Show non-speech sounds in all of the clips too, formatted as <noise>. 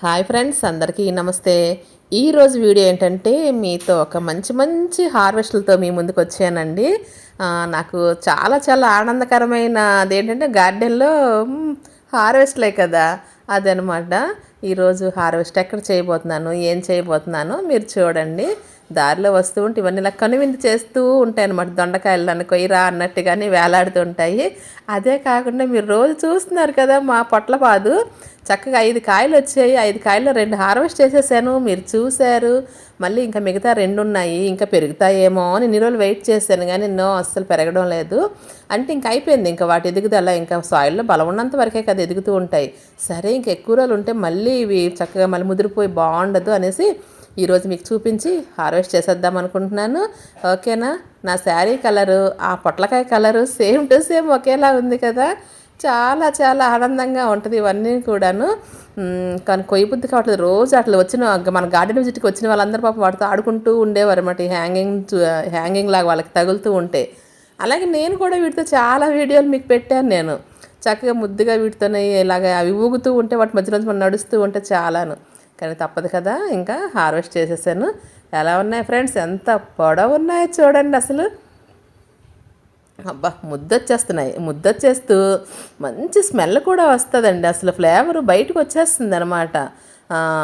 Hi friends అందరికీ నమస్తే. ఈరోజు వీడియో ఏంటంటే మీతో ఒక మంచి మంచి హార్వెస్ట్లతో మీ ముందుకు వచ్చానండి. నాకు చాలా చాలా ఆనందకరమైన అదేంటంటే గార్డెన్లో హార్వెస్ట్లే కదా. అదనమాట. ఈరోజు హార్వెస్ట్ ఎక్కడ చేయబోతున్నాను ఏం చేయబోతున్నాను మీరు చూడండి. దారిలో వస్తూ ఉంటే ఇవన్నీ ఇలా కనువిందు చేస్తూ ఉంటాయి అనమాట దొండకాయలు నన్ను కొయ్యరా అన్నట్టుగానే వేలాడుతూ ఉంటాయి. అదే కాకుండా మీరు రోజు చూస్తున్నారు కదా మా పొట్లపాదు. చక్కగా ఐదు కాయలు వచ్చాయి. ఐదు కాయలు రెండు హార్వెస్ట్ చేసేసాను. మీరు చూశారు. మళ్ళీ ఇంకా మిగతా రెండు ఉన్నాయి. ఇంకా పెరుగుతాయేమో అని ఇన్ని రోజులు వెయిట్ చేశాను కానీ నో అస్సలు పెరగడం లేదు. అంటే ఇంకా అయిపోయింది. ఇంకా వాటి ఎదుగుదల ఇంకా సాయిల్లో బలం ఉన్నంత వరకే కదా ఎదుగుతూ ఉంటాయి. సరే ఇంక ఎక్కువ రోజులు ఉంటే మళ్ళీ ఇవి చక్కగా మళ్ళీ ముదిరిపోయి బాగుండదు అనేసి ఈరోజు మీకు చూపించి హార్వెస్ట్ చేసేద్దాం అనుకుంటున్నాను. ఓకేనా? నా శారీ కలరు ఆ పొట్లకాయ కలరు సేమ్ టు సేమ్ ఒకేలా ఉంది కదా. చాలా చాలా ఆనందంగా ఉంటుంది ఇవన్నీ కూడాను. కానీ కొయ్య బుద్ధి కావట్లేదు. రోజు అట్లా వచ్చిన మన గార్డెన్ విజిట్కి వచ్చిన వాళ్ళందరూ పాపం వాటితో ఆడుకుంటూ ఉండేవారు అనమాట ఈ హ్యాంగింగ్ హ్యాంగింగ్ లాగా వాళ్ళకి తగులుతూ ఉంటే. అలాగే నేను కూడా వీటితో చాలా వీడియోలు మీకు పెట్టాను నేను. చక్కగా ముద్దుగా వీటితోనే ఇలాగ అవి ఊగుతూ ఉంటే వాటి మధ్యలో మనం నడుస్తూ ఉంటే చాలాను. కానీ తప్పదు కదా ఇంకా హార్వెస్ట్ చేసేసాను. ఎలా ఉన్నాయి ఫ్రెండ్స్? ఎంత పొడవు ఉన్నాయో చూడండి అసలు. అబ్బా ముద్దొచ్చేస్తున్నాయి. ముద్దొచ్చేస్తూ మంచి స్మెల్ కూడా వస్తుందండి. అసలు ఫ్లేవర్ బయటకు వచ్చేస్తుంది అనమాట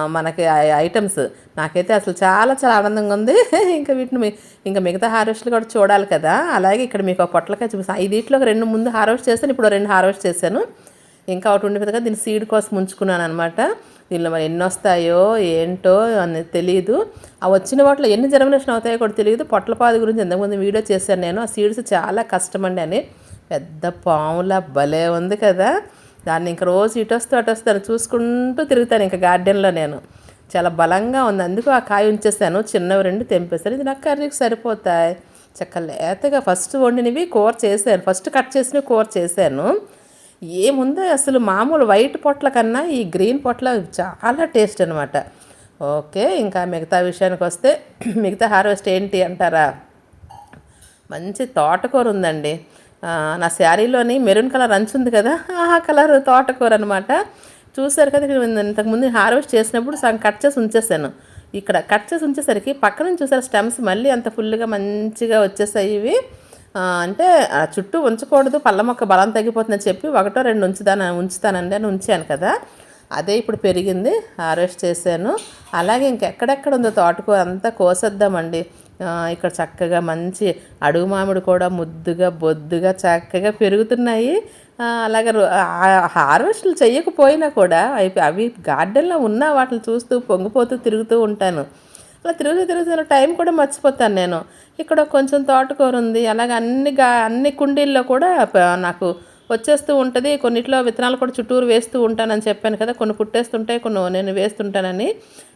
మనకి ఐటమ్స్. నాకైతే అసలు చాలా చాలా ఆనందంగా ఉంది. <laughs> ఇంకా వీటిని మీ- ఇంకా మిగతా హార్వెస్ట్లు కూడా చూడాలి కదా. అలాగే ఇక్కడ మీకు ఒక పొట్లకాయ చూపిస్తాను ఐదిట్లో ఒక రెండు ముందు హార్వెస్ట్ చేస్తాను ఇప్పుడు రెండు హార్వెస్ట్ చేశాను. ఇంకా ఒకటి ఉండేది కదా దీన్ని సీడ్ కోసం ఉంచుకున్నాను అనమాట దీనిలో మరి ఎన్ని వస్తాయో ఏంటో అనేది తెలియదు ఆ వచ్చిన వాటిలో ఎన్ని జర్మినేషన్ అవుతాయో కూడా తెలియదు పొట్లపాది గురించి ఎంతమంది వీడియో చేశాను నేను. ఆ సీడ్స్ చాలా కష్టమండి అని. పెద్ద పాములా భలే ఉంది కదా. దాన్ని ఇంక రోజు ఇటు వస్తూ అటు వస్తాను చూసుకుంటూ తిరుగుతాను ఇంకా గార్డెన్లో నేను. చాలా బలంగా ఉంది. అందుకు ఆ కాయ ఉంచేసాను. చిన్నవి రెండు తెంపేస్తాను ఇది నాకు కర్రీకి సరిపోతాయి. చక్క లేతగా ఫస్ట్ వండినవి కూర చేశాను. ఫస్ట్ కట్ చేసినవి కూర చేశాను. ఏముందో? అసలు మామూలు వైట్ పొట్ల కన్నా ఈ గ్రీన్ పొట్ల చాలా టేస్ట్ అనమాట ఓకే ఇంకా మిగతా విషయానికి వస్తే <clears throat> మిగతా హార్వెస్ట్ ఏంటి అంటారా? మంచి తోటకూర ఉందండి. నా శారీలోని మెరూన్ కలర్ అంచు ఉంది కదా ఆ కలర్ తోటకూర అనమాట చూసారు కదా ఇంతకుముందు హార్వెస్ట్ చేసినప్పుడు సగం కట్ చేసి ఉంచేసాను ఇక్కడ కట్ చేసి ఉంచేసరికి పక్క నుంచి చూసారు స్టెమ్స్ మళ్ళీ అంత ఫుల్గా మంచిగా వచ్చేసాయి ఇవి. అంటే చుట్టూ ఉంచకూడదు పళ్ళ మొక్క బలం తగ్గిపోతుందని చెప్పి ఒకటో రెండు ఉంచుతాను ఉంచుతానండి అని ఉంచాను కదా. అదే ఇప్పుడు పెరిగింది హార్వెస్ట్ చేశాను. అలాగే ఇంకెక్కడెక్కడ ఉందో తోటకూర అంతా కోసేద్దామండి. ఇక్కడ చక్కగా మంచి అడుగు మామిడి కూడా ముద్దుగా బొద్దుగా చక్కగా పెరుగుతున్నాయి. అలాగే రో- హార్వెస్ట్లు చేయకపోయినా కూడా అవి అవి గార్డెన్లో ఉన్న వాటిని చూస్తూ పొంగిపోతూ తిరుగుతూ ఉంటాను. అలా తిరుగుతూ తిరుగుతున్న టైం కూడా మర్చిపోతాను నేను. ఇక్కడ కొంచెం తోటకూర ఉంది అలాగే అన్ని గా అన్ని కుండీల్లో కూడా నాకు వచ్చేస్తూ ఉంటుంది. కొన్నిట్లో విత్తనాలు కూడా చుట్టూరు వేస్తూ ఉంటానని చెప్పాను కదా కొన్ని పుట్టేస్తుంటాయి కొన్ని నేను వేస్తుంటానని.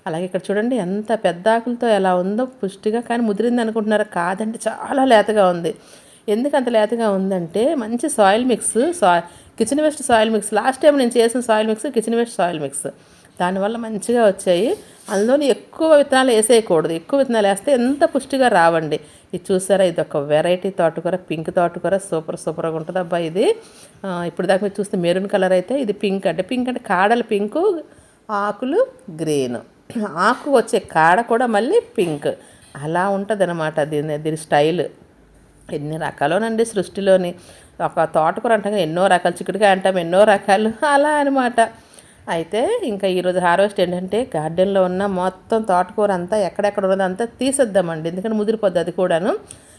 అలాగే ఇక్కడ చూడండి ఎంత పెద్ద ఆకులతో ఎలా ఉందో పుష్టిగా కానీ ముదిరింది అనుకుంటున్నారా? కాదండి చాలా లేతగా ఉంది. ఎందుకు అంత లేతగా ఉందంటే మంచి సాయిల్ మిక్స్ సా kitchen waste soil mix last time నేను చేసిన soil mix kitchen waste soil mix దానివల్ల మంచిగా వచ్చాయి. అందులోని ఎక్కువ విత్తనాలు వేసేయకూడదు. ఎక్కువ విత్తనాలు వేస్తే ఎంత పుష్టిగా రావండి. ఇది చూసారా? ఇది ఒక వెరైటీ తోటకూర పింక్ తోటకూర. సూపర్ సూపర్గా ఉంటుంది అబ్బా ఇది. ఇప్పుడు దాకా మీరు చూస్తే మెరూన్ కలర్ అయితే ఇది పింక్ అంటే పింక్ అంటే కాడలు పింకు ఆకులు గ్రీన్. ఆకు వచ్చే కాడ కూడా మళ్ళీ పింక్. అలా ఉంటుంది అనమాట దీని దీని స్టైల్. ఎన్ని రకాలోనండి సృష్టిలోని. ఒక తోటకూర అంటాం ఎన్నో రకాలు చిక్కుడుకాయ అంటాం ఎన్నో రకాలు. అలా అనమాట అయితే ఇంకా ఈరోజు హార్వెస్ట్ ఏంటంటే గార్డెన్లో ఉన్న మొత్తం తోటకూర అంతా ఎక్కడెక్కడ ఉన్నది అంతా తీసేద్దామండి. ఎందుకంటే ముదిరిపోద్ది అది కూడాను.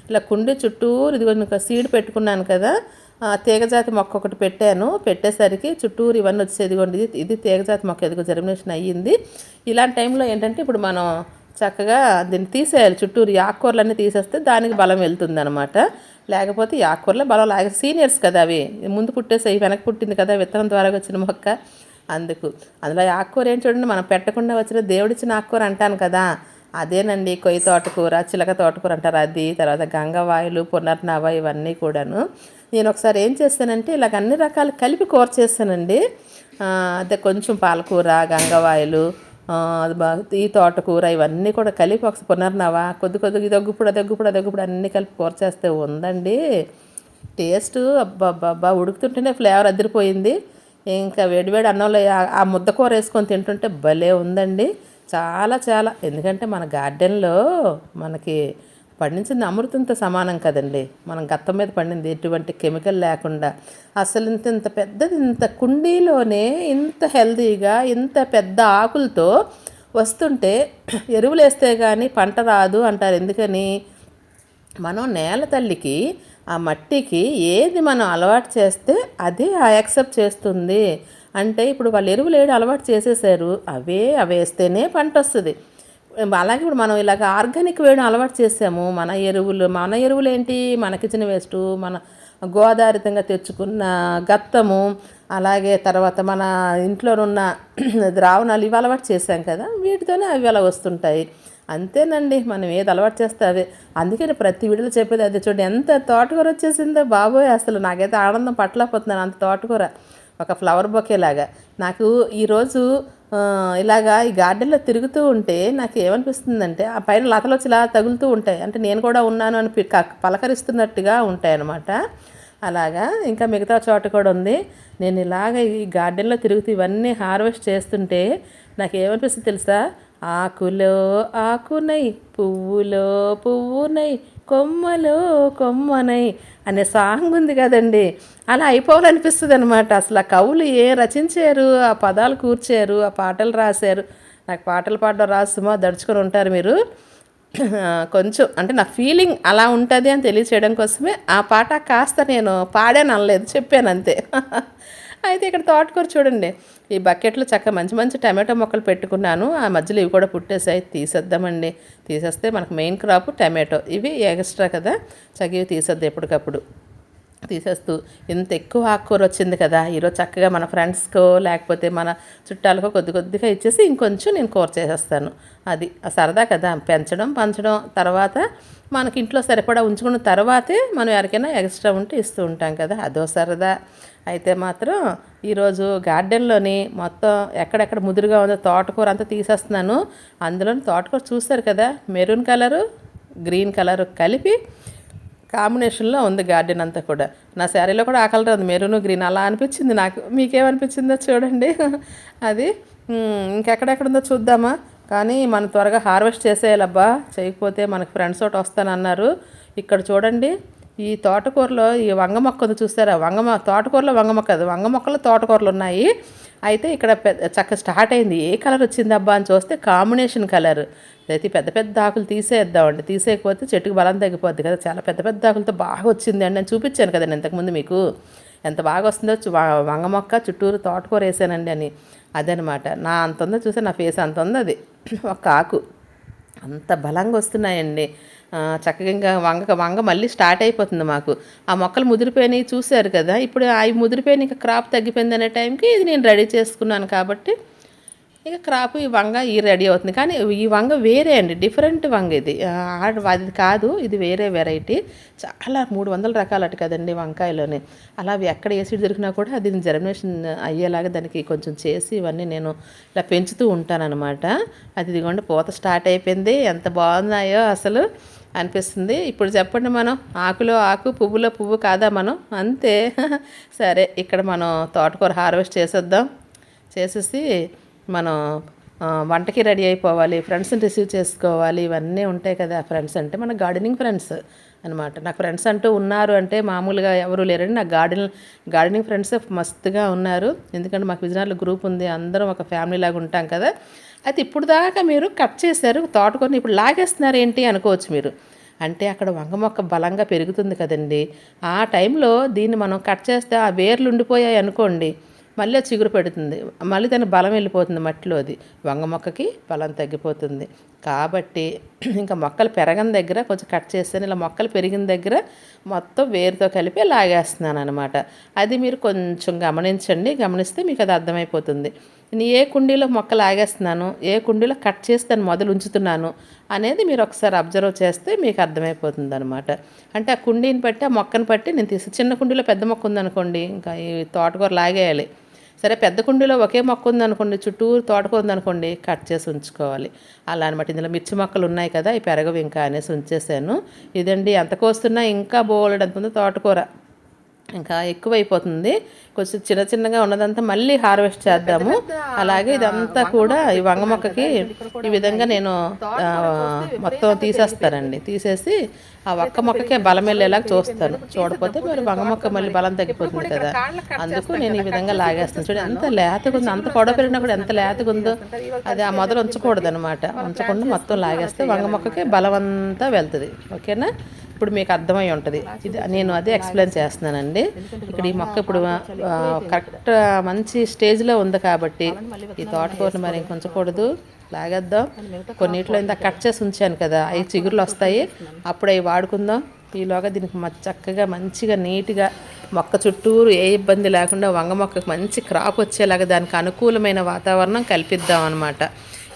ఇలా కుండి చుట్టూరు ఇదిగో ఇంకా సీడ్ పెట్టుకున్నాను కదా తీగజాతి మొక్క ఒకటి పెట్టాను. పెట్టేసరికి చుట్టూరు ఇవన్నీ వచ్చేది ఇది ఇది తీగజాతి మొక్క ఎదుగు జర్మినేషన్ అయ్యింది. ఇలాంటి టైంలో ఏంటంటే ఇప్పుడు మనం చక్కగా దీన్ని తీసేయాలి. చుట్టూరు ఆకుకూరలన్నీ తీసేస్తే దానికి బలం వెళ్తుంది అనమాట లేకపోతే ఆకుకూరలో బలం లాగే సీనియర్స్ కదా అవి. ముందు పుట్టేసాయి వెనక్కి పుట్టింది కదా విత్తనం ద్వారా వచ్చిన మొక్క. అందుకు. అందులో ఆకుకూర ఏం చూడండి మనం పెట్టకుండా వచ్చిన దేవుడిచ్చిన ఆకుకూర అంటాను కదా. అదేనండి కొయ్య తోటకూర చిలక తోటకూర అంటారు అది తర్వాత గంగవాయులు పునర్నవ ఇవన్నీ కూడాను. నేను ఒకసారి ఏం చేస్తానంటే ఇలాగ అన్ని రకాలు కలిపి కూర చేస్తానండి. అదే కొంచెం పాలకూర గంగవాయులు ఈ తోటకూర ఇవన్నీ కూడా కలిపి ఒకసారి పునర్నవ కొద్ది కొద్దిగా దగ్గుప్పుడు దగ్గుప్పుడు దగ్గుప్పుడు అన్నీ కలిపి కూర చేస్తే ఉందండి. టేస్ట్ అబ్బా అబ్బా ఉడుకుతుంటేనే ఫ్లేవర్ అదిరిపోయింది. ఇంకా వేడివేడి అన్నంలో ఆ- ఆ ముద్ద కూర వేసుకొని తింటుంటే భలే ఉందండి. చాలా చాలా. ఎందుకంటే మన గార్డెన్లో మనకి పండించింది అమృతంతో సమానం కదండి. మనం గత్తం మీద పండింది ఎటువంటి కెమికల్ లేకుండా. అసలు ఇంత ఇంత పెద్దది ఇంత కుండీలోనే ఇంత హెల్తీగా ఇంత పెద్ద ఆకులతో వస్తుంటే ఎరువులు వేస్తే కానీ పంట రాదు అంటారు. ఎందుకని? మనం నేల తల్లికి ఆ మట్టికి ఏది మనం అలవాటు చేస్తే అదే ఆ యాక్సెప్ట్ చేస్తుంది. అంటే ఇప్పుడు వాళ్ళు ఎరువులు ఏడు అలవాటు చేసేసారు అవే అవి వేస్తేనే పంట వస్తుంది. అలాగే ఇప్పుడు మనం ఇలాగ ఆర్గానిక్ వేయడం అలవాటు చేసాము మన ఎరువులు మన ఎరువులు ఏంటి? మన కిచెన్ వేస్ట్ మన గోదారితంగా తెచ్చుకున్న గత్తము అలాగే తర్వాత మన ఇంట్లో ఉన్న ద్రావణాలు ఇవి అలవాటు చేసాం కదా వీటితోనే అవి అలా వస్తుంటాయి. అంతేనండి మనం ఏది అలవాటు చేస్తే అదే. అందుకని ప్రతి వీడియోలో చెప్పేది అదే చూడండి ఎంత తోటకూర వచ్చేసిందో బాబోయ్ అసలు నాకైతే ఆనందం పట్టలేకపోతున్నాను అంత తోటకూర. ఒక ఫ్లవర్ బొకేలాగా నాకు ఈరోజు ఇలాగా ఈ గార్డెన్లో తిరుగుతూ ఉంటే నాకు ఏమనిపిస్తుందంటే ఆ పైన లతలు వచ్చి ఇలా తగులుతూ ఉంటాయి. అంటే నేను కూడా ఉన్నాను అని క- పలకరిస్తున్నట్టుగా ఉంటాయి అన్నమాట అలాగా ఇంకా మిగతా చోట కూడా ఉంది. నేను ఇలాగ ఈ గార్డెన్లో తిరుగుతూ ఇవన్నీ హార్వెస్ట్ చేస్తుంటే నాకు ఏమనిపిస్తుంది తెలుసా? ఆకులో ఆకునై పువ్వులో పువ్వునై కొమ్మలో కొమ్మనై అనే సాంగ్ ఉంది కదండి. అలా అయిపోవాలనిపిస్తుంది అనమాట అసలు ఆ కవులు ఏ రచించారు? ఆ పదాలు కూర్చారు? ఆ పాటలు రాశారు? నాకు పాటలు పాడడం రాసుమో దడుచుకొని ఉంటారు మీరు. కొంచెం అంటే నా ఫీలింగ్ అలా ఉంటుంది అని తెలియచేయడం కోసమే ఆ పాట కాస్త నేను పాడాను అనలేదు చెప్పాను అంతే. అయితే ఇక్కడ తోటకూర చూడండి. ఈ బకెట్లో చక్క మంచి మంచి టమాటో మొక్కలు పెట్టుకున్నాను. ఆ మధ్యలో ఇవి కూడా పుట్టేసాయి తీసేద్దామండి. తీసేస్తే మనకు మెయిన్ క్రాప్ టమాటో. ఇవి ఎక్స్ట్రా కదా. చక్కగా తీసేద్దాం ఎప్పటికప్పుడు. తీసేస్తూ ఇంత ఎక్కువ ఆకుకూర వచ్చింది కదా. ఈరోజు చక్కగా మన ఫ్రెండ్స్కో లేకపోతే మన చుట్టాలకో కొద్ది కొద్దిగా ఇచ్చేసి ఇంకొంచెం నేను కూర చేసేస్తాను. అది సరదా కదా. పెంచడం పంచడం తర్వాత మనకి ఇంట్లో సరిపడా ఉంచుకున్న తర్వాతే మనం ఎవరికైనా ఎక్స్ట్రా ఉంటే ఇస్తూ ఉంటాం కదా. అదో సరదా. అయితే మాత్రం ఈరోజు గార్డెన్లోని మొత్తం ఎక్కడెక్కడ ముదురుగా ఉందో తోటకూర అంతా తీసేస్తున్నాను. అందులోని తోటకూర చూస్తారు కదా మెరూన్ కలరు గ్రీన్ కలర్ కలిపి కాంబినేషన్లో ఉంది గార్డెన్ అంతా కూడా. నా శారీలో కూడా ఆ కలర్ ఉంది మెరూన్ గ్రీన్ అలా అనిపించింది నాకు. మీకేమనిపించిందో చూడండి. అది ఇంకెక్కడెక్కడ ఉందో చూద్దామా. కానీ మనం త్వరగా హార్వెస్ట్ చేసేయాలబ్బా. చేయకపోతే మనకు ఫ్రెండ్స్ ఒకటి వస్తానన్నారు. ఇక్కడ చూడండి ఈ తోటకూరలో ఈ వంగ మొక్క ఉంది చూస్తారా వంగ తోటకూరలో వంగ మొక్క అది. వంగ మొక్కలో తోటకూరలు ఉన్నాయి. అయితే ఇక్కడ పెద్ద చక్క స్టార్ట్ అయింది. ఏ కలర్ వచ్చిందబ్బా అని చూస్తే కాంబినేషన్ కలర్. అయితే పెద్ద పెద్ద ఆకులు తీసేద్దామండి. తీసేయకపోతే చెట్టుకు బలం తగ్గిపోద్ది కదా. చాలా పెద్ద పెద్ద ఆకులతో బాగా వచ్చింది అండి. నేను చూపించాను కదండి ఇంతకుముందు మీకు. ఎంత బాగా వస్తుందో వంగ మొక్క చుట్టూరు తోటకూర వేసానండి అని. అదనమాట. నా అంత ఉందో చూసే నా ఫేస్ అంత ఉంది అది. <clears throat> ఒక ఆకు. అంత బలంగా వస్తున్నాయండి. చక్కగా ఇంకా వంగ వంగ మళ్ళీ స్టార్ట్ అయిపోతుంది మాకు. ఆ మొక్కలు ముదిరిపోయినాయి చూశారు కదా ఇప్పుడు అవి ముదిరిపోయిన ఇంకా క్రాప్ తగ్గిపోయింది అనే టైంకి ఇది నేను రెడీ చేసుకున్నాను కాబట్టి ఇక క్రాప్ ఈ వంగ ఈ రెడీ అవుతుంది. కానీ ఈ వంగ వేరే అండి డిఫరెంట్ వంగ ఇది. అది కాదు ఇది వేరే వెరైటీ. చాలా మూడు వందల రకాలట కదండి వంకాయలోనే. అలా అవి ఎక్కడ ఏసీ దొరికినా కూడా అది జర్మినేషన్ అయ్యేలాగా దానికి కొంచెం చేసి ఇవన్నీ నేను ఇలా పెంచుతూ ఉంటానన్నమాట. అది ఇదిగోండి పూత స్టార్ట్ అయిపోయింది. ఎంత బాగున్నాయో అసలు. అనిపిస్తుంది. ఇప్పుడు చెప్పండి మనం ఆకులో ఆకు పువ్వులో పువ్వు కాదా మనం? అంతే. <laughs> సరే ఇక్కడ మనం తోటకూర హార్వెస్ట్ చేసేద్దాం. చేసేసి మనం వంటకి రెడీ అయిపోవాలి ఫ్రెండ్స్ని రిసీవ్ చేసుకోవాలి. ఇవన్నీ ఉంటాయి కదా ఫ్రెండ్స్ అంటే మన గార్డెనింగ్ ఫ్రెండ్స్ అనమాట నాకు ఫ్రెండ్స్ అంటూ ఉన్నారు అంటే మామూలుగా ఎవరు లేరండి. నాకు గార్డెన్ గార్డెనింగ్ ఫ్రెండ్స్ మస్తుగా ఉన్నారు. ఎందుకంటే మాకు విజయనగరంలో గ్రూప్ ఉంది. అందరం ఒక ఫ్యామిలీ లాగా ఉంటాం కదా. అది ఇప్పుడు దాకా మీరు కట్ చేశారు తోటకొని ఇప్పుడు లాగేస్తున్నారు ఏంటి అనుకోవచ్చు మీరు. అంటే అక్కడ వంగ మొక్క బలంగా పెరుగుతుంది కదండి. ఆ టైంలో దీన్ని మనం కట్ చేస్తే ఆ వేర్లు ఉండిపోయాయి అనుకోండి మళ్ళీ చిగురు పెడుతుంది మళ్ళీ దాని బలం వెళ్ళిపోతుంది మట్టిలో అది వంగ మొక్కకి బలం తగ్గిపోతుంది. కాబట్టి <clears throat> ఇంకా మొక్కలు పెరగని దగ్గర కొంచెం కట్ చేస్తాను ఇలా మొక్కలు పెరిగిన దగ్గర మొత్తం వేరుతో కలిపి లాగేస్తున్నాను అనమాట అది మీరు కొంచెం గమనించండి. గమనిస్తే మీకు అది అర్థమైపోతుంది. నేను ఏ కుండీలో మొక్క లాగేస్తున్నాను ఏ కుండీలో కట్ చేసి దాన్ని మొదలు ఉంచుతున్నాను అనేది మీరు ఒకసారి అబ్జర్వ్ చేస్తే మీకు అర్థమైపోతుంది అనమాట అంటే ఆ కుండీని బట్టి ఆ మొక్కను బట్టి నేను తీసి చిన్న కుండీలో పెద్ద మొక్క ఉందనుకోండి ఇంకా ఈ తోటకూర లాగేయాలి. సరే పెద్ద కుండీలో ఒకే మొక్క ఉందనుకోండి చుట్టూరు తోటకూర ఉందనుకోండి కట్ చేసి ఉంచుకోవాలి. అలా అనమాట ఇందులో మిర్చి మొక్కలు ఉన్నాయి కదా ఈ పెరగవు ఇంకా అనేసి ఉంచేసాను. ఇదండి ఎంత కోస్తున్నా ఇంకా బోలెడంత ఉంది తోటకూర. ఇంకా ఎక్కువైపోతుంది. కొంచెం చిన్న చిన్నగా ఉన్నదంతా మళ్ళీ హార్వెస్ట్ చేద్దాము. అలాగే ఇదంతా కూడా ఈ వంగ మొక్కకి ఈ విధంగా నేను మొత్తం తీసేస్తానండి తీసేసి ఆ ఒక్క మొక్కకే బలం వెళ్ళేలాగా చూస్తాను చూడకపోతే మరి వంగ మొక్క మళ్ళీ బలం తగ్గిపోతుంది కదా. అందుకు నేను ఈ విధంగా లాగేస్తాను. చూడండి ఎంత లేతగా ఉంది అంత పొడవ పెరిగినా కూడా ఎంత లేతగా ఉందో అది ఆ మొదలు ఉంచకూడదు అనమాట ఉంచకుండా మొత్తం లాగేస్తే వంగ మొక్కకి బలం అంతా వెళ్తుంది. ఓకేనా? ఇప్పుడు మీకు అర్థమై ఉంటుంది. ఇది నేను అదే ఎక్స్ప్లెయిన్ చేస్తున్నానండి. ఇక్కడ ఈ మొక్క ఇప్పుడు కరెక్ట్ మంచి స్టేజ్లో ఉంది కాబట్టి ఈ తోటకూరని మరి ఇంకొంచకూడదు లాగేద్దాం. కొన్నిట్లో ఇంత కట్ చేసి ఉంచాను కదా అవి చిగురులు వస్తాయి. అప్పుడు అవి వాడుకుందాం. ఈలోగా దీనికి మ- చక్కగా మంచిగా నీట్గా మొక్క చుట్టూరు ఏ ఇబ్బంది లేకుండా వంగ మొక్కకు మంచి క్రాప్ వచ్చేలాగా దానికి అనుకూలమైన వాతావరణం కల్పిద్దాం అనమాట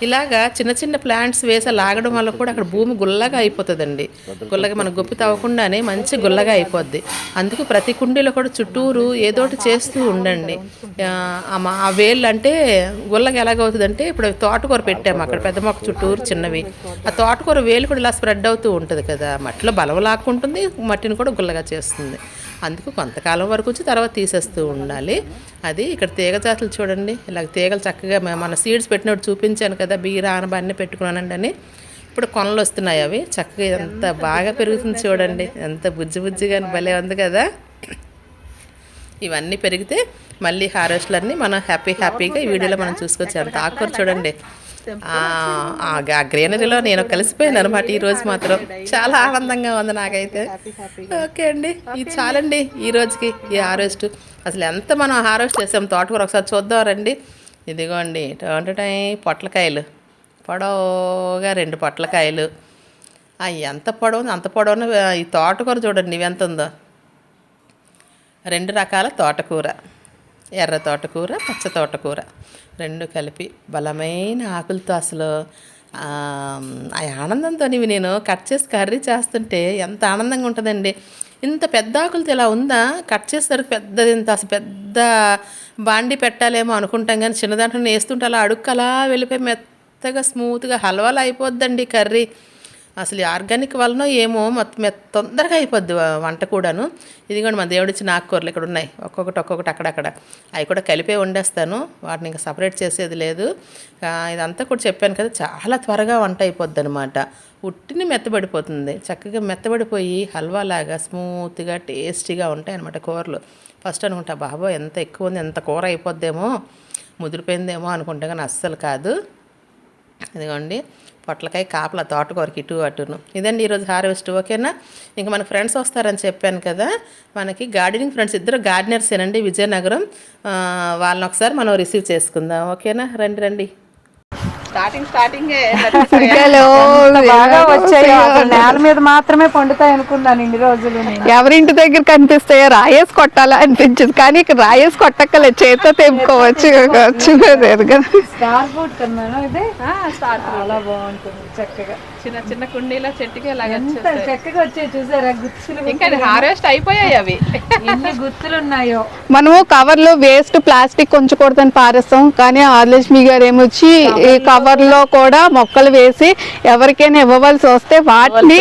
ఇలాగా చిన్న చిన్న ప్లాంట్స్ వేసి లాగడం వల్ల కూడా అక్కడ భూమి గుల్లగా అయిపోతుందండి. గుల్లగా మనం గొప్పి తవ్వకుండానే మంచి గుల్లగా అయిపోద్ది. అందుకు ప్రతి కుండీలో కూడా చుట్టూరు ఏదోటి చేస్తూ ఉండండి. ఆ, ఆ వేళ్ళు అంటే గుల్లగా ఎలాగవుతుందంటే ఇప్పుడు తోటకూర పెట్టాము అక్కడ పెద్ద మొక్క చుట్టూరు చిన్నవి. ఆ తోటకూర వేలు కూడా ఇలా స్ప్రెడ్ అవుతూ ఉంటుంది కదా. మట్టిలో బలం లాక్కుంటుంది మట్టిని కూడా గుల్లగా చేస్తుంది. అందుకు కొంతకాలం వరకు వచ్చి తర్వాత తీసేస్తూ ఉండాలి. అది ఇక్కడ తీగ జాతులు చూడండి. ఇలా తీగలు చక్కగా మన సీడ్స్ పెట్టినప్పుడు చూపించాను కదా బీర అన్నీ పెట్టుకున్నానండి అని. ఇప్పుడు కొనలు వస్తున్నాయి అవి. చక్కగా ఎంత బాగా పెరుగుతుంది చూడండి. ఎంత బుజ్జి బుజ్జిగా భలే ఉంది కదా. ఇవన్నీ పెరిగితే మళ్ళీ హార్వెస్ట్లన్నీ మనం హ్యాపీ హ్యాపీగా ఈ వీడియోలో మనం చూసుకోవచ్చు అంత ఆకుకూర చూడండి. ఆ, గ్రీనరీలో నేను కలిసిపోయాను అనమాట ఈ రోజు మాత్రం. చాలా ఆనందంగా ఉంది నాకైతే. ఓకే అండి. ఇది చాలండి ఈ రోజుకి ఈ హార్వెస్ట్ అసలు ఎంత మనం హార్వెస్ట్ చేసాం తోటకూర ఒకసారి చూద్దాం రండి. ఇదిగోండి టై పొట్లకాయలు. పొడవుగా రెండు పొట్లకాయలు. ఎంత పొడవు అంత పొడవున ఈ తోటకూర చూడండి ఇవి ఎంత ఉందో. రెండు రకాల తోటకూర. ఎర్ర తోటకూర పచ్చ తోటకూర రెండు కలిపి బలమైన ఆకులతో అసలు ఆ ఆనందంతో ఇవి నేను కట్ చేసి కర్రీ చేస్తుంటే ఎంత ఆనందంగా ఉంటుందండి. ఇంత పెద్ద ఆకులతో ఇలా ఉందా? కట్ చేసేసరికి పెద్దది ఇంత అసలు పెద్ద బాండి పెట్టాలేమో అనుకుంటాం కానీ చిన్న దాంట్లో వేస్తుంటే అలా అడుక్కు అలా వెళ్ళిపోయి మెత్తగా స్మూత్గా హల్వాలు అయిపోద్దండి కర్రీ. అసలు ఈ ఆర్గానిక్ వలన ఏమో మొత్తం తొందరగా అయిపోద్ది వంట కూడాను. ఇదిగోండి మా దేవుడిచ్చిన ఆకుకూరలు ఇక్కడ ఉన్నాయి. ఒక్కొక్కటి ఒక్కొక్కటి అక్కడక్కడ. అవి కూడా కలిపే వండేస్తాను. వాటిని ఇంకా సపరేట్ చేసేది లేదు. ఇదంతా కూడా చెప్పాను కదా చాలా త్వరగా వంట అయిపోద్ది అనమాట ఉట్టిని మెత్తబడిపోతుంది. చక్కగా మెత్తబడిపోయి హల్వా లాగా స్మూత్గా టేస్టీగా ఉంటాయి అనమాట కూరలు. ఫస్ట్ అనుకుంటా బాబో ఎంత ఎక్కువ ఉంది ఎంత కూర అయిపోద్దేమో ముదిరిపోయిందేమో అనుకుంటా కానీ అస్సలు కాదు. ఇదిగోండి. పొట్లకాయ కాపల తోటకూరకి ఇటు అటును. ఇదండి ఈరోజు హార్వెస్ట్ ఓకేనా? ఇంకా మన ఫ్రెండ్స్ వస్తారని చెప్పాను కదా మనకి గార్డెనింగ్ ఫ్రెండ్స్ ఇద్దరు గార్డెనర్సేనండి విజయనగరం. వాళ్ళని ఒకసారి మనం రిసీవ్ చేసుకుందాం ఓకేనా? రండి రండి. స్టార్టింగ్ <laughs> స్టార్టింగే బాగా వచ్చాయి నేల మీద మాత్రమే పండుతాయి అనుకున్నాను ఇన్ని రోజులు నేను. ఎవరింటి దగ్గర కనిపిస్తాయో రాయేసి కొట్టాలా అనిపించింది. కానీ ఇక్కడ రాయేసి కొట్టక్కలే చేతితో తెంపుకోవచ్చు స్టార్ ఫ్రూట్ కన్నాను ఇది. చాలా బాగుంటుంది చక్కగా. చిన్న చిన్న కుండీలో చెట్టుకి చక్కగా వచ్చాయి చూసారా గుత్తులు? ఇంకా హార్వెస్ట్ అయిపోయాయి అవి. ఎన్ని గుత్తులు ఉన్నాయో మనము కవర్లో వేస్ట్ ప్లాస్టిక్ కొంచకూడదని పారేస్తాం. కానీ ఆదిలక్ష్మి గారు ఏమొచ్చి ఈ కవర్లో కూడా మొక్కలు వేసి ఎవరికైనా ఇవ్వవలసి వస్తే వాటిని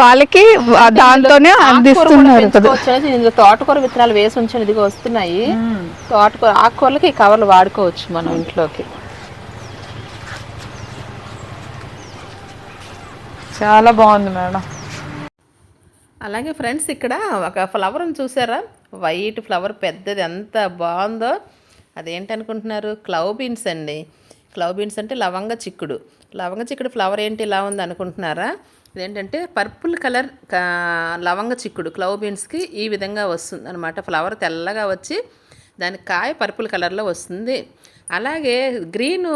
వాళ్ళకి దాంతోనే అందిస్తున్నారు తోటకూర విత్తనాలు వేసి ఉంచాను ఇదిగో వస్తున్నాయి. తోటకూర ఆకుకూరలకి ఈ కవర్లు వాడుకోవచ్చు మనం ఇంట్లోకి. చాలా బాగుంది మేడం. అలాగే ఫ్రెండ్స్ ఇక్కడ ఒక ఫ్లవర్ని చూసారా? వైట్ ఫ్లవర్ పెద్దది ఎంత బాగుందో. అదేంటి అనుకుంటున్నారు క్లవ్ బీన్స్ అండి. ఫ్లవర్ బీన్స్ అంటే లవంగ చిక్కుడు. లవంగ చిక్కుడు ఫ్లవర్ ఏంటి ఇలా ఉంది అనుకుంటున్నారా? ఇదేంటంటే పర్పుల్ కలర్ లవంగ చిక్కుడు క్లవ్ బీన్స్కి ఈ విధంగా వస్తుంది అనమాట ఫ్లవర్ తెల్లగా వచ్చి దాని కాయ పర్పుల్ కలర్లో వస్తుంది. అలాగే గ్రీన్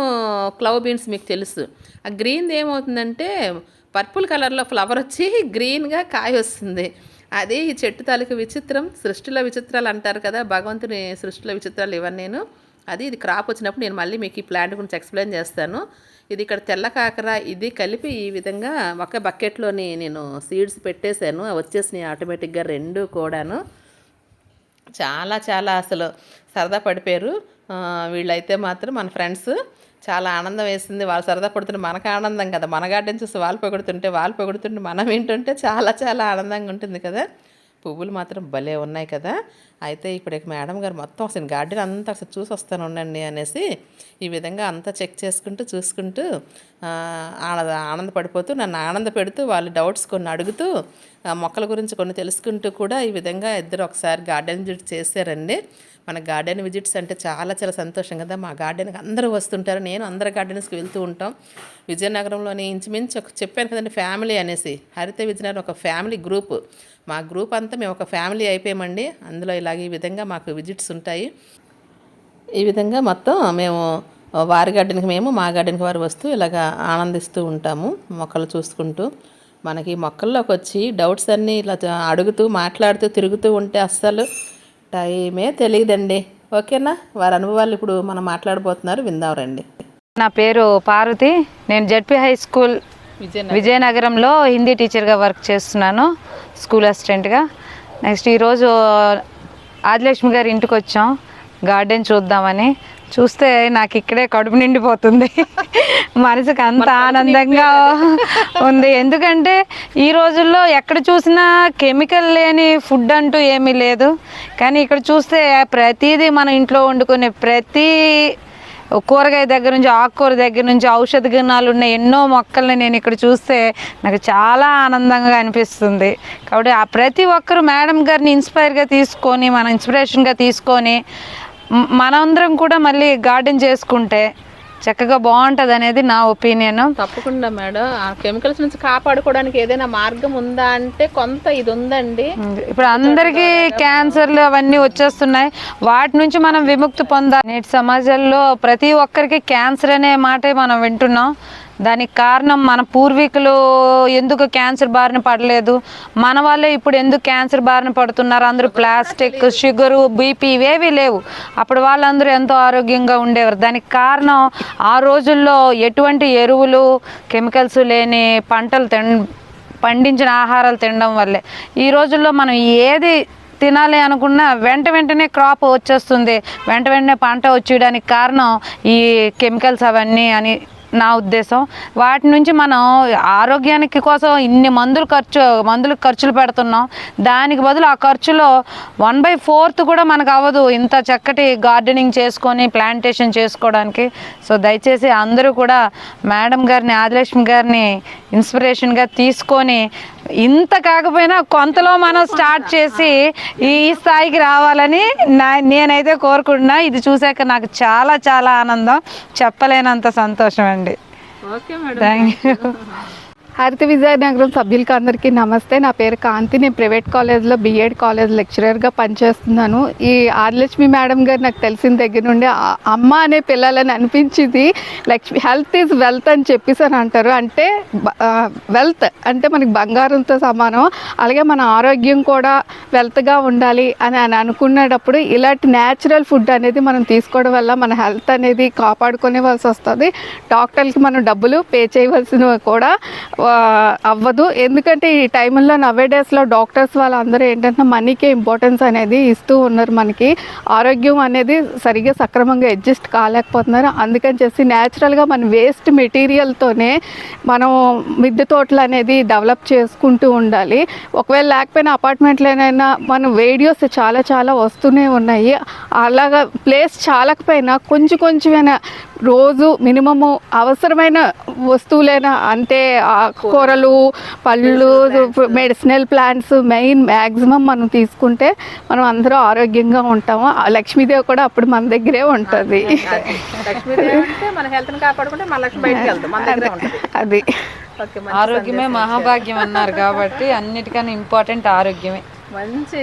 క్లవ్ బీన్స్ మీకు తెలుసు. ఆ గ్రీన్ది ఏమవుతుందంటే పర్పుల్ కలర్లో ఫ్లవర్ వచ్చి గ్రీన్గా కాయ వస్తుంది. అదే ఈ చెట్టు తాలూకు విచిత్రం సృష్టిలో విచిత్రాలు అంటారు కదా భగవంతుని సృష్టిలో విచిత్రాలు ఇవన్నీ నేను. అది ఇది క్రాప్ వచ్చినప్పుడు నేను మళ్ళీ మీకు ఈ ప్లాంట్ గురించి ఎక్స్ప్లెయిన్ చేస్తాను. ఇది ఇక్కడ తెల్ల కాకర ఇది కలిపి ఈ విధంగా ఒక బకెట్లోని నేను సీడ్స్ పెట్టేశాను. వచ్చేసినాయి ఆటోమేటిక్గా రెండు కూడాను. చాలా చాలా అసలు సరదా పడిపోయారు. వీళ్ళైతే మాత్రం మన ఫ్రెండ్స్ చాలా ఆనందం వేసింది. వాళ్ళు సరదా పడుతుంటే మనకు ఆనందం కదా. మన గార్డెన్ చూసి వాళ్ళు పొగుడుతుంటే వాళ్ళు పొగుడుతుంటే మనం వింటుంటే చాలా చాలా ఆనందంగా ఉంటుంది కదా. పువ్వులు మాత్రం భలే ఉన్నాయి కదా. అయితే ఇప్పుడు మేడం గారు మొత్తం అసలు గార్డెన్ అంతా అసలు చూసి వస్తాను ఉండండి అనేసి ఈ విధంగా అంతా చెక్ చేసుకుంటూ చూసుకుంటూ ఆనంద ఆనందపడిపోతూ నన్ను ఆనంద పెడుతూ వాళ్ళు డౌట్స్ కొన్ని అడుగుతూ మొక్కల గురించి కొన్ని తెలుసుకుంటూ కూడా ఈ విధంగా ఇద్దరు ఒకసారి గార్డెన్ విజిట్ చేశారండి. మన గార్డెన్ విజిట్స్ అంటే చాలా చాలా సంతోషం కదా. మా గార్డెన్కి అందరూ వస్తుంటారు. నేను అందరి గార్డెన్స్కి వెళ్తూ ఉంటాం. విజయనగరంలోని ఇంచుమించు ఒక చెప్పాను కదండి ఫ్యామిలీ అనేసి. హరిత విజయనగరం ఒక ఫ్యామిలీ గ్రూప్. మా గ్రూప్ అంతా మేము ఒక ఫ్యామిలీ అయిపోయామండి. అందులో ఇలాగ ఈ విధంగా మాకు విజిట్స్ ఉంటాయి. ఈ విధంగా మొత్తం మేము వారి గార్డెన్కి మేము మా గార్డెన్కి వారు వస్తూ ఇలాగ ఆనందిస్తూ ఉంటాము మొక్కలు చూసుకుంటూ. మనకి మొక్కల్లోకి వచ్చి డౌట్స్ అన్నీ ఇలా అడుగుతూ మాట్లాడుతూ తిరుగుతూ ఉంటే అస్సలు టైమే తెలియదండి. ఓకేనా? వారి అనుభవాలు ఇప్పుడు మనం మాట్లాడబోతున్నారు విందాం రండి. నా పేరు పార్వతి. నేను జడ్పీ హై స్కూల్ విజయనగరం. విజయనగరంలో హిందీ టీచర్గా వర్క్ చేస్తున్నాను. స్కూల్ అసిస్టెంట్గా. నెక్స్ట్ ఈరోజు ఆదిలక్ష్మి గారి ఇంటికి వచ్చాం. గార్డెన్ చూద్దామని. చూస్తే నాకు ఇక్కడే కడుపు నిండిపోతుంది. <laughs> మనసుకు అంత ఆనందంగా ఉంది. ఎందుకంటే ఈ రోజుల్లో ఎక్కడ చూసినా కెమికల్ లేని ఫుడ్ అంటూ ఏమీ లేదు. కానీ ఇక్కడ చూస్తే ప్రతిదీ మన ఇంట్లో వండుకునే ప్రతి కూరగాయ దగ్గర నుంచి ఆకుకూర దగ్గర నుంచి ఔషధ గుణాలు ఉన్న ఎన్నో మొక్కల్ని నేను ఇక్కడ చూస్తే నాకు చాలా ఆనందంగా అనిపిస్తుంది. కాబట్టి ఆ ప్రతి ఒక్కరు మేడం గారిని ఇన్స్పైర్గా తీసుకొని మన ఇన్స్పిరేషన్గా తీసుకొని మనందరం కూడా మళ్ళీ గార్డెన్ చేసుకుంటే చక్కగా బాగుంటుంది అనేది నా ఒపీనియన్. తప్పకుండా మేడం. ఆ కెమికల్స్ నుంచి కాపాడుకోవడానికి ఏదైనా మార్గం ఉందా అంటే కొంత ఇది ఉందండి ఇప్పుడు అందరికీ క్యాన్సర్లు అవన్నీ వచ్చేస్తున్నాయి. వాటి నుంచి మనం విముక్తి పొందాలి. నేటి సమాజంలో ప్రతి ఒక్కరికి క్యాన్సర్ అనే మాటే మనం వింటున్నాం. దానికి కారణం మన పూర్వీకులు ఎందుకు క్యాన్సర్ బారిన పడలేదు? మన వాళ్ళే ఇప్పుడు ఎందుకు క్యాన్సర్ బారిన పడుతున్నారు? అందరూ ప్లాస్టిక్ షుగరు బీపీ ఇవేవి లేవు. అప్పుడు వాళ్ళందరూ ఎంతో ఆరోగ్యంగా ఉండేవారు. దానికి కారణం ఆ రోజుల్లో ఎటువంటి ఎరువులు కెమికల్స్ లేని పంటలు తిన పండించిన ఆహారాలు తినడం వల్లే. ఈ రోజుల్లో మనం ఏది తినాలి అనుకున్నా వెంట వెంటనే క్రాప్ వచ్చేస్తుంది. వెంట వెంటనే పంట వచ్చేయడానికి కారణం ఈ కెమికల్స్ అవన్నీ అని నా ఉద్దేశం. వాటి నుంచి మనం ఆరోగ్యానికి కోసం ఇన్ని మందులు ఖర్చు మందులు ఖర్చులు పెడుతున్నాం. దానికి బదులు ఆ ఖర్చులో వన్ బై ఫోర్త్ కూడా మనకు అవ్వదు. ఇంత చక్కటి గార్డెనింగ్ చేసుకొని ప్లాంటేషన్ చేసుకోవడానికి. సో దయచేసి అందరూ కూడా మేడం గారిని ఆదిలక్ష్మి గారిని ఇన్స్పిరేషన్గా తీసుకొని ఇంత కాకపోయినా కొంతలో మనం స్టార్ట్ చేసి ఈ స్థాయికి రావాలని నా నేనైతే కోరుకుంటున్నా. ఇది చూశాక నాకు చాలా చాలా ఆనందం. చెప్పలేనంత సంతోషం అండి. థ్యాంక్ యూ హరిత విజయనగరం సభ్యులకి అందరికీ నమస్తే. నా పేరు కాంతి. నేను ప్రైవేట్ కాలేజ్లో బీఎడ్ కాలేజ్ లెక్చరర్గా పనిచేస్తున్నాను. ఈ ఆదిలక్ష్మి మేడం గారు నాకు తెలిసిన దగ్గర నుండి అమ్మ అనే పిల్లలని అనిపించింది. లక్ష్మి హెల్త్ ఈజ్ వెల్త్ అని చెప్పేసి అని అంటారు. అంటే వెల్త్ అంటే మనకి బంగారంతో సమానం. అలాగే మన ఆరోగ్యం కూడా వెల్త్గా ఉండాలి అని అని అనుకునేటప్పుడు ఇలాంటి న్యాచురల్ ఫుడ్ అనేది మనం తీసుకోవడం వల్ల మన హెల్త్ అనేది కాపాడుకునేవలసి వస్తుంది. డాక్టర్లకి మనం డబ్బులు పే చేయవలసినవి కూడా అవ్వదు. ఎందుకంటే ఈ టైంలో నవే డేస్లో డాక్టర్స్ వాళ్ళందరూ ఏంటంటే మనీకే ఇంపార్టెన్స్ అనేది ఇస్తూ ఉన్నారు మనకి. ఆరోగ్యం అనేది సరిగ్గా సక్రమంగా అడ్జస్ట్ కాలేకపోతున్నారు. అందుకని చేసి న్యాచురల్గా మన వేస్ట్ మెటీరియల్తోనే మనం మిద్దె తోటలు అనేది డెవలప్ చేసుకుంటూ ఉండాలి. ఒకవేళ లేకపోయినా అపార్ట్మెంట్లోనైనా మన వేడియోస్ చాలా చాలా వస్తూనే ఉన్నాయి. అలాగా ప్లేస్ చాలకపోయినా కొంచెం కొంచెమైనా రోజు మినిమము అవసరమైన వస్తువులైనా అంటే కూరలు పళ్ళు మెడిసినల్ ప్లాంట్స్ మెయిన్ మ్యాక్సిమం మనం తీసుకుంటే మనం అందరూ ఆరోగ్యంగా ఉంటాము. ఆ లక్ష్మీదేవి కూడా అప్పుడు మన దగ్గరే ఉంటుంది. లక్ష్మీదేవి అంటే మన హెల్త్ని కాపాడుకుంటే మన లక్ష్మి బయటకు వెళ్తాం. మన దగ్గరే ఉంటుంది అది. ఓకే ఆరోగ్యమే మహాభాగ్యం అన్నారు కాబట్టి అన్నిటికన్నా ఇంపార్టెంట్ ఆరోగ్యమే. మంచి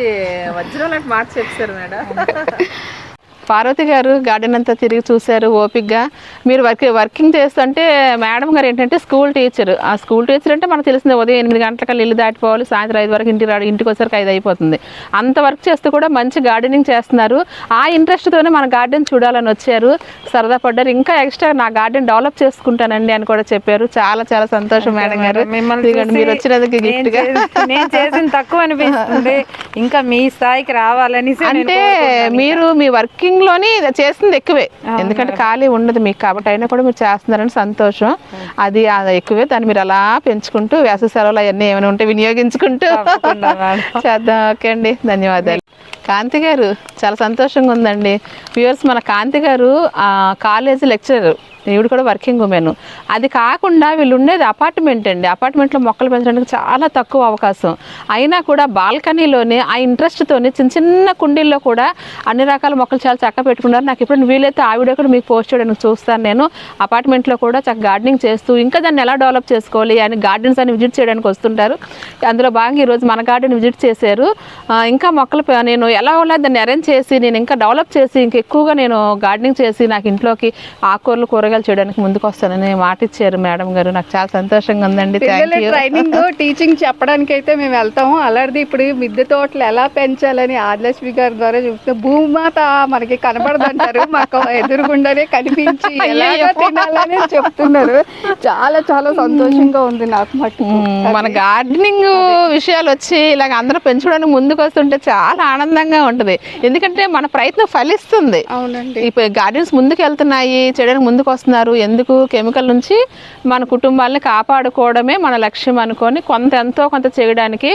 వజ్రం లాంటి మాట చెప్పారు మేడం. <laughs> పార్వతి గారు గార్డెన్ అంతా తిరిగి చూశారు ఓపిక్గా మీరు వర్క్ వర్కింగ్ చేస్తుంటే మేడం గారు ఏంటంటే స్కూల్ టీచర్. ఆ స్కూల్ టీచర్ అంటే మనకు తెలిసింది ఉదయం ఎనిమిది గంటలకల్లా ఇల్లు దాటిపోవాలి సాయంత్రం ఐదు వరకు ఇంటికి రాడు ఇంటికి వచ్చేసరికి ఐదు అయిపోతుంది. అంత వర్క్ చేస్తూ కూడా మంచి గార్డెనింగ్ చేస్తున్నారు. ఆ ఇంట్రెస్ట్తోనే మన గార్డెన్ చూడాలని వచ్చారు. సరదా పడ్డారు. ఇంకా ఎక్స్ట్రా నా గార్డెన్ డెవలప్ చేసుకుంటానండి అని కూడా చెప్పారు. చాలా చాలా సంతోషం మేడం గారు. మిమ్మల్ని మీరు వచ్చినందుకు గిఫ్ట్గా. నేను చేసిన తక్కువ అనిపిస్తుంది. <laughs> ఇంకా మీ స్థాయికి రావాలని అంటే మీరు మీ వర్కింగ్ గార్డెనింగ్లోని చేస్తుంది ఎక్కువే. ఎందుకంటే ఖాళీ ఉండదు మీకు కాబట్టి అయినా కూడా మీరు చేస్తున్నారని సంతోషం. అది అది ఎక్కువే. దాన్ని మీరు అలా పెంచుకుంటూ వేసవి సెలవులు అవన్నీ ఏమైనా ఉంటే వినియోగించుకుంటూ <laughs> చేద్దాం. ఓకే అండి. ధన్యవాదాలు. కాంతి గారు చాలా సంతోషంగా ఉందండి. వ్యూవర్స్ మన కాంతి గారు కాలేజీ లెక్చరర్. ఈవిడ కూడా వర్కింగ్ ఉమెన్. అది కాకుండా వీళ్ళు ఉండేది అపార్ట్మెంట్ అండి అపార్ట్మెంట్లో మొక్కలు పెంచడానికి చాలా తక్కువ అవకాశం. అయినా కూడా బాల్కనీలోనే ఆ ఇంట్రెస్ట్తోనే చిన్న చిన్న కుండీల్లో కూడా అన్ని రకాల మొక్కలు చాలా చక్కగా పెట్టుకున్నారు. నాకు ఇప్పుడు వీలైతే ఆవిడ కూడా మీకు పోస్ట్ చేయడానికి చూస్తాను నేను. అపార్ట్మెంట్లో కూడా చక్క గార్డెనింగ్ చేస్తూ ఇంకా దాన్ని ఎలా డెవలప్ చేసుకోవాలి అని గార్డెన్స్ అని విజిట్ చేయడానికి వస్తుంటారు. అందులో భాగంగా ఈరోజు మన గార్డెన్ విజిట్ చేశారు. ఇంకా మొక్కలు నేను ఎలా ఉన్నా దాన్ని అరేంజ్ చేసి నేను ఇంకా డెవలప్ చేసి ఇంకా ఎక్కువగా నేను గార్డెనింగ్ చేసి నాకు ఇంట్లోకి ఆకుకూరలు కూరగాయలు చేయడానికి ముందుకు వస్తానని మాట ఇచ్చారు మేడం గారు. నాకు చాలా సంతోషంగా ఉందండి. ట్రైనింగ్ టీచింగ్ చెప్పడానికి అయితే మేము వెళ్తాము. అలాంటిది ఇప్పుడు మిద్దె తోటలు ఎలా పెంచాలని ఆదిలక్ష్మి గారి ద్వారా చూస్తే భూమాత మనకి కనబడదంటారు. <laughs> మాకు ఎదురుగుండానే కనిపించి ఎలాగో తినాలని చెప్తున్నారు. చాలా చాలా సంతోషంగా ఉంది నాకు మ్మ్. మన గార్డెనింగ్ విషయాలు వచ్చి ఇలాగ అందరూ పెంచుకోవడానికి ముందుకు వస్తుంటే చాలా ఆనందంగా ఉంటుంది. ఎందుకంటే మన ప్రయత్నం ఫలిస్తుంది. అవునండి. ఇప్పుడు గార్డెన్స్ ముందుకు వెళ్తున్నాయి చేయడానికి ముందుకు చేస్తున్నారు? ఎందుకు? కెమికల్ నుంచి మన కుటుంబాలని కాపాడుకోవడమే మన లక్ష్యం అనుకొని కొంత ఎంతో కొంత చేయడానికి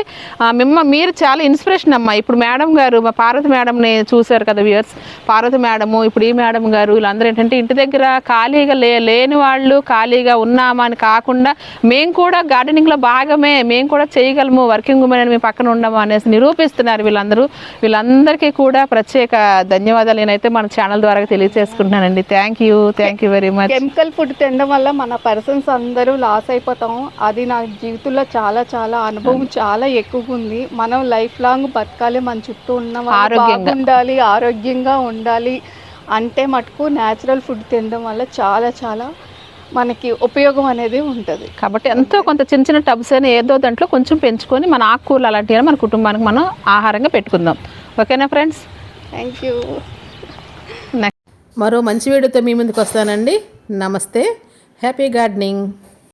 మిమ్మ మీరు చాలా ఇన్స్పిరేషన్ అమ్మా. ఇప్పుడు మేడం గారు మా పార్వతి మేడంని చూశారు కదా వ్యూయర్స్ పార్వతి మేడము ఇప్పుడు ఈ మేడం గారు వీళ్ళందరూ ఏంటంటే ఇంటి దగ్గర ఖాళీగా లే లేని వాళ్ళు ఖాళీగా ఉన్నామా అని కాకుండా మేము కూడా గార్డెనింగ్లో భాగమే మేము కూడా చేయగలము వర్కింగ్ ఉమెన్ అని మేము పక్కన ఉండము అనేసి నిరూపిస్తున్నారు వీళ్ళందరూ. వీళ్ళందరికీ కూడా ప్రత్యేక ధన్యవాదాలు. నేనైతే మన ఛానల్ ద్వారా తెలియజేసుకుంటున్నానండి. Thank you. Thank you very much chemical food తినడం వల్ల మన పర్సన్స్ అందరూ లాస్ అయిపోతాం అది నా జీవితంలో చాలా చాలా అనుభవం చాలా ఎక్కువగా ఉంది. మనం లైఫ్ లాంగ్ బతకాలి. మన చుట్టూ ఉన్న. బాగుండాలి ఆరోగ్యంగా ఉండాలి అంటే మటుకు న్యాచురల్ ఫుడ్ తినడం వల్ల చాలా చాలా మనకి ఉపయోగం అనేది ఉంటుంది. కాబట్టి ఎంతో కొంత చిన్న చిన్న టబ్స్ అయినా ఏదో దాంట్లో కొంచెం పెంచుకొని మన ఆకుకూరలు అలాంటివి మన కుటుంబానికి మనం ఆహారంగా పెట్టుకుందాం. ఓకేనా ఫ్రెండ్స్ థ్యాంక్ యూ మరో మంచి వీడియోతో మీ ముందుకు వస్తానండి. నమస్తే. Happy gardening